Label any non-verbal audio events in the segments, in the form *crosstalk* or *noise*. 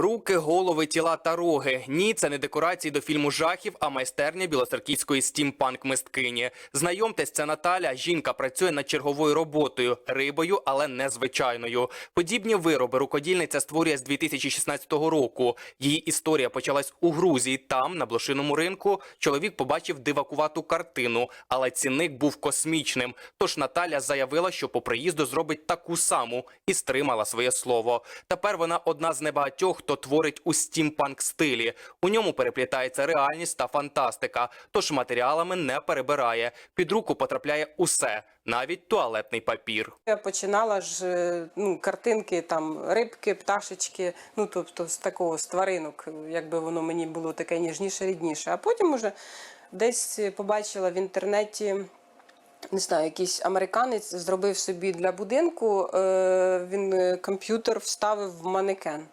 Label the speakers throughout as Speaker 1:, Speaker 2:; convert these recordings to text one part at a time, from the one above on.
Speaker 1: Руки, голови, тіла та роги. Ні, це не декорації до фільму жахів, а майстерня білоцерківської стімпанк мисткині. Знайомтесь, це Наталя. Жінка працює над черговою роботою рибою, але не звичайною. Подібні вироби рукодільниця створює з 2016 року. Її історія почалась у Грузії. Там, на блошиному ринку, чоловік побачив дивакувату картину, але цінник був космічним. Тож Наталя заявила, що по приїзду зробить таку саму і стримала своє слово. Тепер вона одна з небагатьох, хто творить у стімпанк стилі. У ньому переплітається реальність та фантастика, тож матеріалами не перебирає. Під руку потрапляє усе, навіть туалетний папір.
Speaker 2: Я починала ж е, ну, картинки, там рибки, пташечки, ну тобто з такого з тваринок, якби воно мені було таке ніжніше, рідніше. А потім уже десь побачила в інтернеті. Не знаю, якийсь американець зробив собі для будинку. Е, він е, комп'ютер вставив в манекен.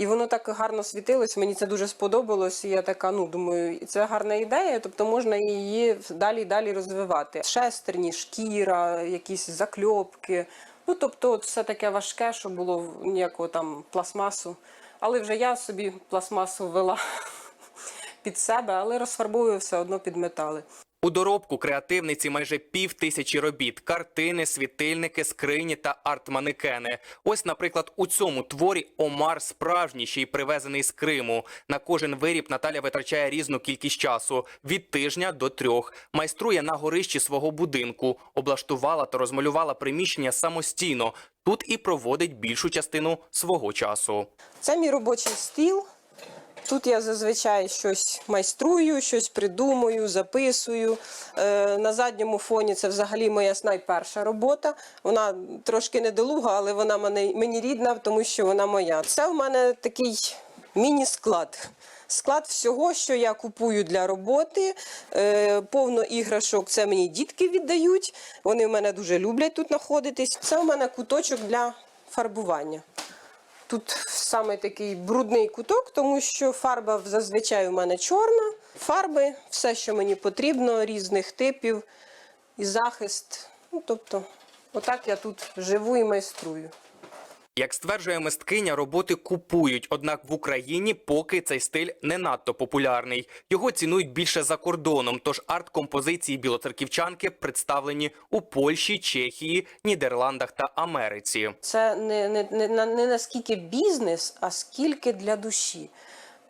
Speaker 2: І воно так гарно світилось, мені це дуже сподобалось. І я така, ну думаю, це гарна ідея, тобто можна її далі і далі розвивати. Шестерні, шкіра, якісь закльопки. Ну тобто, все таке важке, що було ніякого там пластмасу. Але вже я собі пластмасу ввела *laughs* під себе, але розфарбовую все одно під метали.
Speaker 1: У доробку креативниці майже пів тисячі робіт: картини, світильники, скрині та арт-манекени. Ось, наприклад, у цьому творі Омар справжній, привезений з Криму. На кожен виріб Наталя витрачає різну кількість часу від тижня до трьох. Майструє на горищі свого будинку, облаштувала та розмалювала приміщення самостійно. Тут і проводить більшу частину свого часу.
Speaker 2: Це мій робочий стіл. Тут я зазвичай щось майструю, щось придумую, записую. Е, на задньому фоні це взагалі моя найперша робота. Вона трошки недолуга, але вона мені рідна, тому що вона моя. Це в мене такий міні-склад. Склад всього, що я купую для роботи. Е, повно іграшок це мені дітки віддають. Вони в мене дуже люблять тут знаходитись. Це в мене куточок для фарбування. Тут саме такий брудний куток, тому що фарба зазвичай у мене чорна. Фарби, все, що мені потрібно, різних типів і захист. Ну, тобто, отак я тут живу і майструю.
Speaker 1: Як стверджує мисткиня, роботи купують, однак в Україні поки цей стиль не надто популярний. Його цінують більше за кордоном. Тож арт-композиції білоцерківчанки представлені у Польщі, Чехії, Нідерландах та Америці.
Speaker 2: Це не, не, не, не наскільки бізнес, а скільки для душі.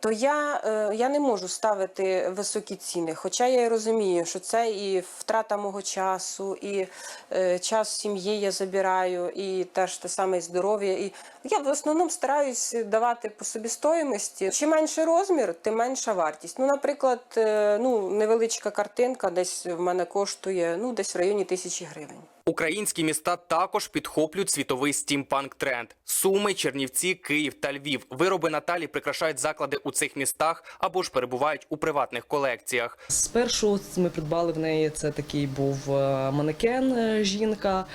Speaker 2: То я, е, я не можу ставити високі ціни. Хоча я і розумію, що це і втрата мого часу, і е, час сім'ї я забираю, і теж те саме і здоров'я. І я в основному стараюсь давати по собі стоїмості. Чим менший розмір, тим менша вартість. Ну, наприклад, е, ну, невеличка картинка десь в мене коштує ну, десь в районі тисячі гривень.
Speaker 1: Українські міста також підхоплюють світовий стімпанк тренд. Суми, Чернівці, Київ та Львів. Вироби Наталі прикрашають заклади у цих містах або ж перебувають у приватних колекціях.
Speaker 3: Спершу ми придбали в неї це такий був е, манекен е, жінка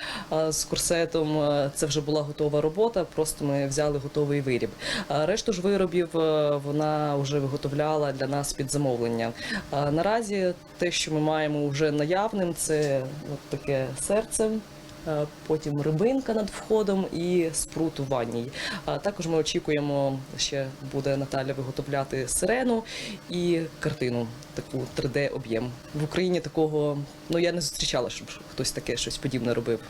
Speaker 3: з корсетом. Е, Це вже була готова робота. Просто ми взяли готовий виріб. Решту ж виробів вона вже виготовляла для нас під замовлення. Наразі те, що ми маємо вже наявним, це от таке серце. Е, Потім рибинка над входом і спрут у ванній. А також ми очікуємо, ще буде Наталя виготовляти сирену і картину, таку 3D об'єм. В Україні такого ну я не зустрічала, щоб хтось таке щось подібне робив.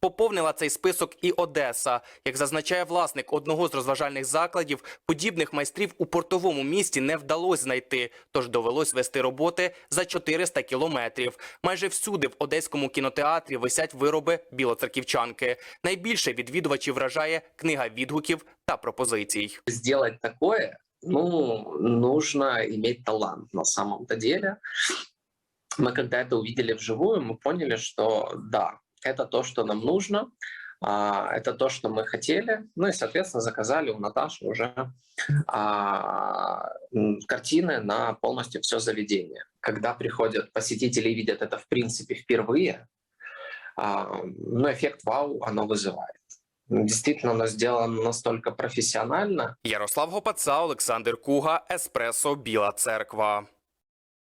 Speaker 1: Поповнила цей список і Одеса. Як зазначає власник одного з розважальних закладів, подібних майстрів у портовому місті не вдалося знайти, тож довелось вести роботи за 400 кілометрів. Майже всюди в одеському кінотеатрі висять вироби білоцерківчанки. Найбільше відвідувачів вражає книга відгуків та пропозицій.
Speaker 4: сделать такое, ну, нужно иметь талант на самом-то деле. Мы когда это увидели вживую, мы поняли, что да, это то, что нам нужно, а, это то, что мы хотели. Ну и, соответственно, заказали у Наташи уже а, картины на полностью все заведение. Когда приходят посетители и видят это, в принципе, впервые, а, ну, эффект вау оно вызывает. Действительно, оно сделано настолько профессионально,
Speaker 1: Ярослав Гопаца, Олександр Куга, Еспресо, Біла Церква.